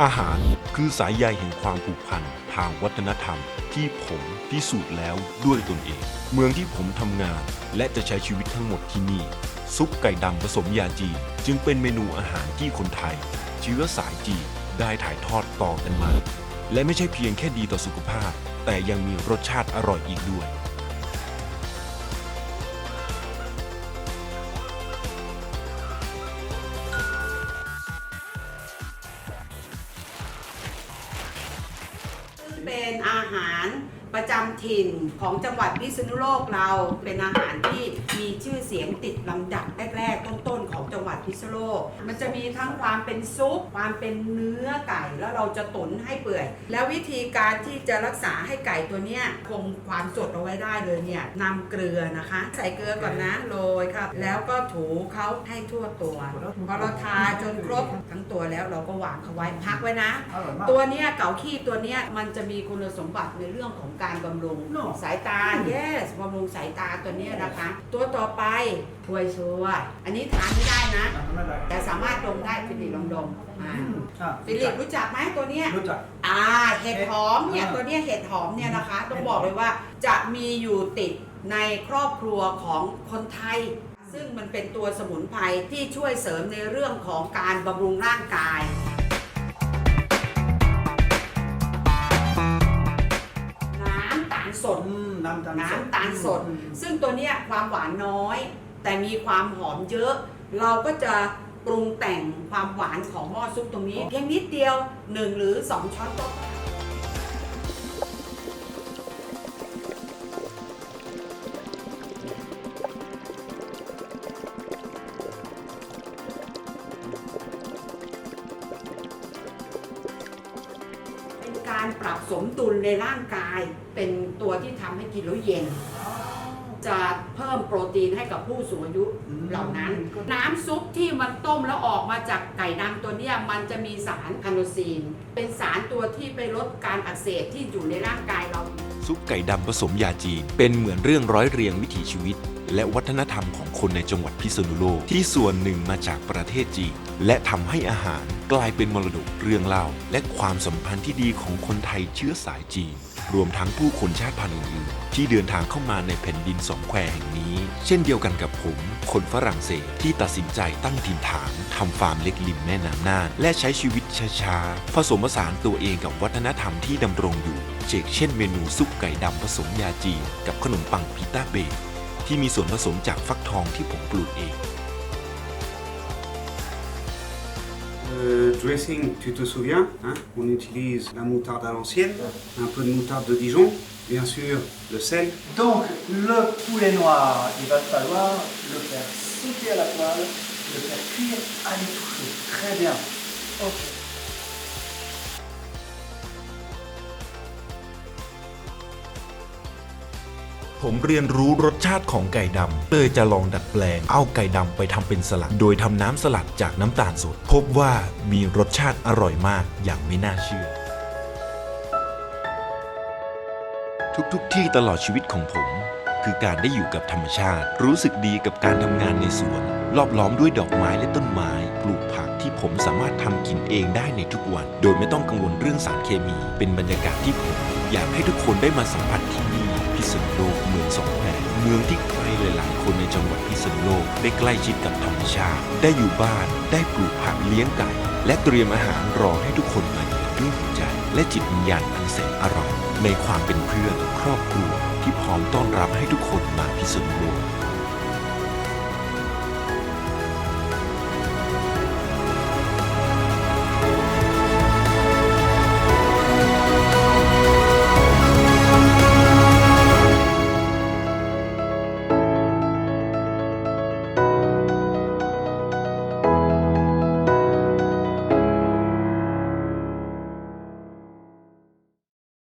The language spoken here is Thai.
อาหารคือสายใยแห่งความผูกพันทางวัฒนธรรม ที่ผมพิสูจน์แล้วด้วยตนเอง เมืองที่ผมทำงาน และจะใช้ชีวิตทั้งหมดที่นี่ ซุปไก่ดำผสมยาจีนจึงเป็นเมนูอาหารที่คนไทย เชื้อสายจีนได้ถ่ายทอดต่อกันมา และไม่ใช่เพียงแค่ดีต่อสุขภาพ แต่ยังมีรสชาติอร่อยอีกด้วย เป็นอาหาร ประจำถิ่นของจังหวัดพิษณุโลกเราเป็นอาหารที่มีชื่อเสียงติดลำดับแรกๆต้นๆของจังหวัดพิษณุโลก มันจะมีทั้งความเป็นซุปความเป็นเนื้อไก่แล้วเราจะตุ๋นให้เปื่อย แล้ววิธีการที่จะรักษาให้ไก่ตัวเนี้ยคงความสดเอาไว้ได้เลยเนี่ยนำเกลือนะคะ ใส่เกลือก่อนนะโรยครับแล้วก็ถูเขาให้ทั่วตัวพอเราทาจนครบทั้งตัวแล้วเราก็วางเขาไว้พักไว้นะ ตัวเนี้ยเกาขี้ตัวเนี้ยมันจะมีคุณสมบัติในเรื่องของการบำรุง No สายตา yes บำรุงสายตาตัวเนี้ยนะคะ ตัวต่อไปถวยชัวอันนี้ทานไม่ได้นะแต่สามารถดมได้ฟิลิปลองดมอ่าฟิลิปรู้จักไหมตัวเนี้ย รู้จัก อ่าเห็ดหอมเนี่ยอ่าตัวเนี้ยเห็ดหอมเนี่ยนะคะต้องบอกเลยว่าจะมีอยู่ติดในครอบครัวของคนไทย ซึ่งมันเป็นตัวสมุนไพรที่ช่วยเสริมในเรื่องของการบำรุงร่างกาย สด น้ำตาลน้ำตาลสด ซึ่งตัวเนี้ยความหวานน้อย แต่มีความหอมเยอะ เราก็จะปรุงแต่งความหวานของหม้อซุปตรงนี้ เพียงนิดเดียว 1 หรือ 2 ช้อนโต๊ะ ปรปรับสมดุลในร่างกายเป็นตัวที่ทำให้กินแล้วเย็น จะเพิ่มโปรตีนให้กับผู้สูงอายุเหล่านั้น น้ำซุปที่มันต้มแล้วออกมาจากไก่ดำตัวเนี้ยมันจะมีสารคาโนซีน เป็นสารตัวที่ไปลดการอักเสบที่อยู่ในร่างกายเรา ซุปไก่ดำผสมยาจีน เป็นเหมือนเรื่องร้อยเรียงวิถีชีวิต และวัฒนธรรมของคนในจังหวัดพิษณุโลกที่ส่วนหนึ่งมาจากประเทศจีนและทำให้อาหาร กลายเป็นมรดกเรื่องเล่า และความสัมพันธ์ที่ดีของคนไทยเชื้อสายจีน รวมทั้งผู้คนชาติพันธุ์อื่นๆที่เดินทางเข้ามาในแผ่นดินสองแควแห่งนี้ เช่นเดียวกันกับผม คนฝรั่งเศสที่ตัดสินใจตั้งถิ่นฐานทำฟาร์มเล็กริมแม่น้ำน่านและใช้ชีวิตช้าๆผสมผสานตัวเองกับวัฒนธรรมที่ดำรงอยู่เช่นเช่นเมนูซุปไก่ดำผสมยาจีนกับขนมปังพิต้าเบกที่มีส่วนผสมจากฟักทองที่ผมปลูกเอง Le dressing, tu te souviens hein, On utilise la moutarde à l'ancienne, un peu de moutarde de Dijon, bien sûr le sel. Donc, le poulet noir, il va falloir le faire sauter à la poêle, le faire cuire à l'étouffée. Très bien. ผมเรียนรู้รสชาติของไก่ดำเลยจะลองดัดแปลง เอาไก่ดำไปทำเป็นสลัด โดยทำน้ำสลัดจากน้ำตาลสด พบว่ามีรสชาติอร่อยมากอย่างไม่น่าเชื่อ ทุกๆทที่ตลอดชีวิตของผม คือการได้อยู่กับธรรมชาติ รู้สึกดีกับการทำงานในสวน รอบล้อมด้วยดอกไม้และต้นไม้ ปลูกผักที่ผมสามารถทำกินเองได้ในทุกวัน โดยไม่ต้องกังวลเรื่องสารเคมี เป็นบรรยากาศที่ผมอยากให้ทุกคนได้มาสัมผัสที่นี่ พิษณุโลกเมืองสองแควเมืองที่ใครหลายๆคนในจังหวัดพิษณุโลกได้ใกล้ชิดกับธรรมชาติได้อยู่บ้านได้ปลูกผักเลี้ยงไก่ และเตรียมอาหารรอให้ทุกคนมาเยือนด้วยหัวใจและจิตวิญญาณอันแสนอร่อย ในความเป็นเพื่อนครอบครัวที่พร้อมต้อนรับให้ทุกคนมาพิษณุโลก